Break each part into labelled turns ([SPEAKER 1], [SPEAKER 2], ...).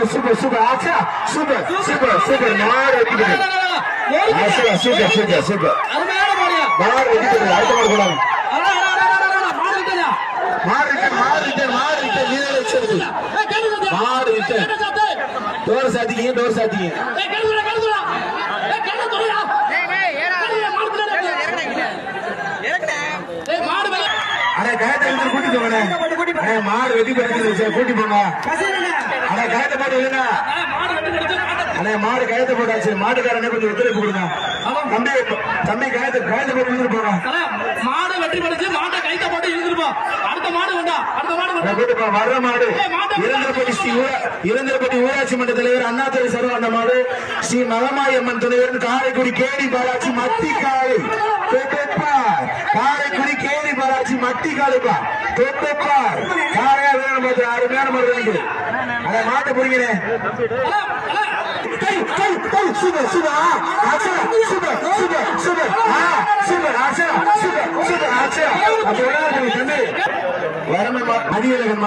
[SPEAKER 1] Super super super ஆச்சா super super super மாடு பெற்றது ஆச்சா சூப்பர் சூப்பர் சூப்பர் மாடு பெற்றது அடுத்த மாடு போலாம்
[SPEAKER 2] மாடு விட்டதா?
[SPEAKER 1] மாடு ரிட்டன் மாடு மாடு ரிட்டன் நீங்க வச்சிருக்கு. மாடு
[SPEAKER 2] சாத்து.
[SPEAKER 1] டோர் சாத்திக்கிங்க டோர் சாத்திக்கிங்க. அட கூட்டி போங்கண்ணே அண்ணே, மாடு வெட்டி பெற்றது கூட்டி போங்க அட கயத்தை போட்டு இல்லைண்ணா
[SPEAKER 2] மாடு
[SPEAKER 1] அண்ணே கயத்தை போட்டாச்சு மாட்டுக்காரனே கொஞ்சம் ஒத்துழைப்பு கொடுங்க. தம்பி தம்பி கயத்தை கயத்தை போட்டு போங்க.
[SPEAKER 2] அடா, மாடு வெட்டி படிச்சு மாட்டை கைத்த போட்டு இழுத்துட்டு போ. அடுத்த மாடு வேண்டா அடுத்த மாடு
[SPEAKER 1] அண்ணே, வர்ற மாடு. இளந்திரப்பட்டி ஸ்ரீ இளந்திரப்பட்டி ஊராட்சி மன்ற தலைவர் அண்ணாதுரை சர்வாண்ட மாடு. ஸ்ரீ மகமாயம்மன் அம்மன் துணைவர் காரைக்குடி கேடி பாலாச்சி மத்தி காளை தொட்டப்பார் காரைக்குடி கேடி பாலாச்சி மத்தி தொட்டுப்பா. யாரையா வேணும் பார்த்து? அருமையான மாடு வேணும் அதை மாட்ட
[SPEAKER 2] புரிகிறேன்.
[SPEAKER 1] கை கை கை சூப்பர் சூப்பர் ஆச்சா சூப்பர் சூப்பர் சூப்பர் ஆ சூப்பர் ஆச்சா சூப்பர் சூப்பர் ஆச்சா அப்படி வேணா தம்பி. மதியழகன்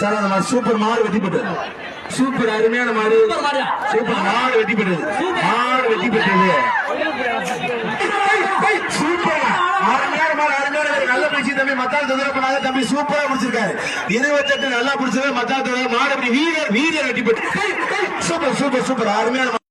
[SPEAKER 1] சார் சூப்பர் மாடு வெட்டி சூப்பர் அருமையான மாடு.
[SPEAKER 2] சூப்பர்
[SPEAKER 1] மாடு வெட்டிப்பட்டது மாடு வெட்டிப்பட்டது போட்டது சூப்பர் அருமையான மாடு அருமையான மாடு நல்ல பிடிச்சி தம்பி மத்தால் தொந்தரவு பண்ணாத தம்பி சூப்பரா பிடிச்சிருக்காரு இருபத்தெட்டு நல்லா பிடிச்சது மத்தால் தொந்தரவு மாடு அப்படி வீரர் வீரர் வெட்டி சூப்பர் சூப்பர் சூப்பர். அருமையான